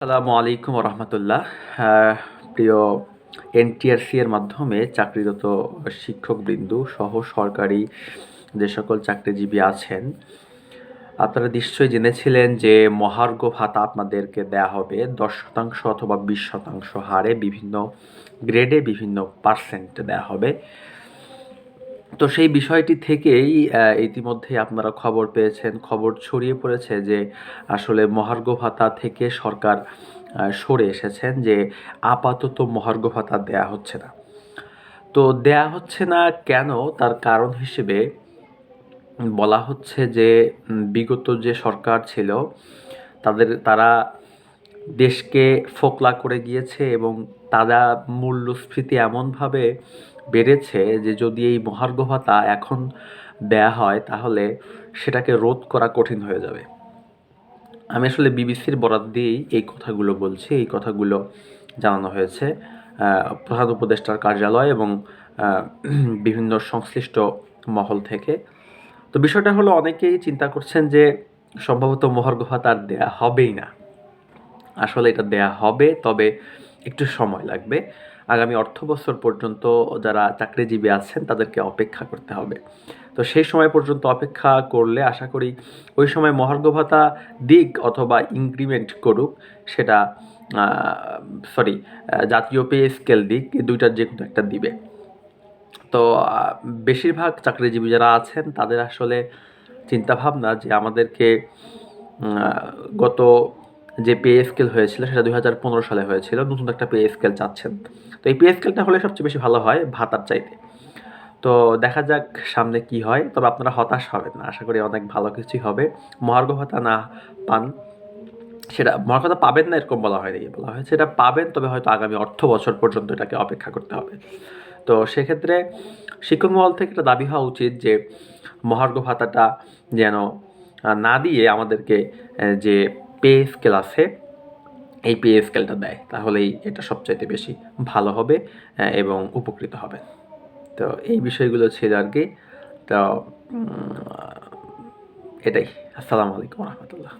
আসসালামু আলাইকুম রহমতুল্লাহ প্রিয় এনটিআরসি এর মাধ্যমে চাকরিরত শিক্ষকবৃন্দ সহ সরকারি যে সকল চাকরিজীবী আছেন, আপনারা নিশ্চয়ই জেনেছিলেন যে মহার্ঘ ভাতা আপনাদেরকে দেয়া হবে দশ শতাংশ অথবা বিশ শতাংশ হারে বিভিন্ন গ্রেডে বিভিন্ন পার্সেন্ট দেয়া হবে। তো সেই বিষয়টি থেকেই ইতিমধ্যে আপনারা খবর পেয়েছেন, খবর ছড়িয়ে পড়েছে যে আসলে মহার্ঘ ভাতা থেকে সরকার সরে এসেছেন যে আপাতত মহার্ঘ ভাতা দেয়া হচ্ছে না। তো দেয়া হচ্ছে না কেন? তার কারণ হিসেবে বলা হচ্ছে যে বিগত যে সরকার ছিল, তাদের, তারা দেশকে ফোকলা করে গিয়েছে এবং তারা মূল্যস্ফীতি এমনভাবে বেড়েছে যে যদি এই মহার্ঘ ভাতা এখন দেয়া হয়, তাহলে সেটাকে রোধ করা কঠিন হয়ে যাবে। আমি আসলে বিবিসির বরাদ দিয়েই এই কথাগুলো বলছি। এই কথাগুলো জানানো হয়েছে প্রধান উপদেষ্টার কার্যালয় এবং বিভিন্ন সংশ্লিষ্ট মহল থেকে। তো বিষয়টা হলো, অনেকেই চিন্তা করছেন যে সম্ভবত মহার্ঘ ভাতা আর দেয়া হবেই না। আসলে এটা দেয়া হবে, তবে একটু সময় লাগবে। আগামী অর্থ বছর পর্যন্ত যারা চাকরিজীবী আছেন, তাদেরকে অপেক্ষা করতে হবে। তো সেই সময় পর্যন্ত অপেক্ষা করলে আশা করি ওই সময় মহার্ঘ ভাতা দিক অথবা ইনক্রিমেন্ট করুক, সেটা সরি জাতীয় পে স্কেল দিক দুইটার যে কোনো একটা দিবে। তো বেশিরভাগ চাকরিজীবী যারা আছেন, তাদের আসলে চিন্তাভাবনা যে আমাদেরকে গত যে পে স্কেল হয়েছিল সেটা দুই হাজার পনেরো সালে হয়েছিল, নতুন একটা পে স্কেল চাচ্ছেন। তো এই পে স্কেলটা হলে সবচেয়ে বেশি ভালো হয় ভাতার চাইতে। তো দেখা যাক সামনে কি হয়, তবে আপনারা হতাশ হবেন না, আশা করি অনেক ভালো কিছুই হবে। মহার্ঘ ভাতা না পান, সেটা মহার্ঘ ভাতা পাবেন না এরকম বলা হয় হয়নি, বলা হয়েছে এটা পাবেন, তবে হয়তো আগামী অর্থ বছর পর্যন্ত এটাকে অপেক্ষা করতে হবে। তো সেক্ষেত্রে শিক্ষক মহল থেকে একটা দাবি হওয়া উচিত যে মহার্ঘ ভাতাটা যেন না দিয়ে আমাদেরকে যে পে স্কেল আছে এই পে স্কেলটা দেয়, তাহলেই এটা সবচাইতে বেশি ভালো হবে এবং উপকৃত হবে। তো এই বিষয়গুলো ছিল আর কি। তো এটাই। আসসালামু আলাইকুম রহমতুল্লাহ।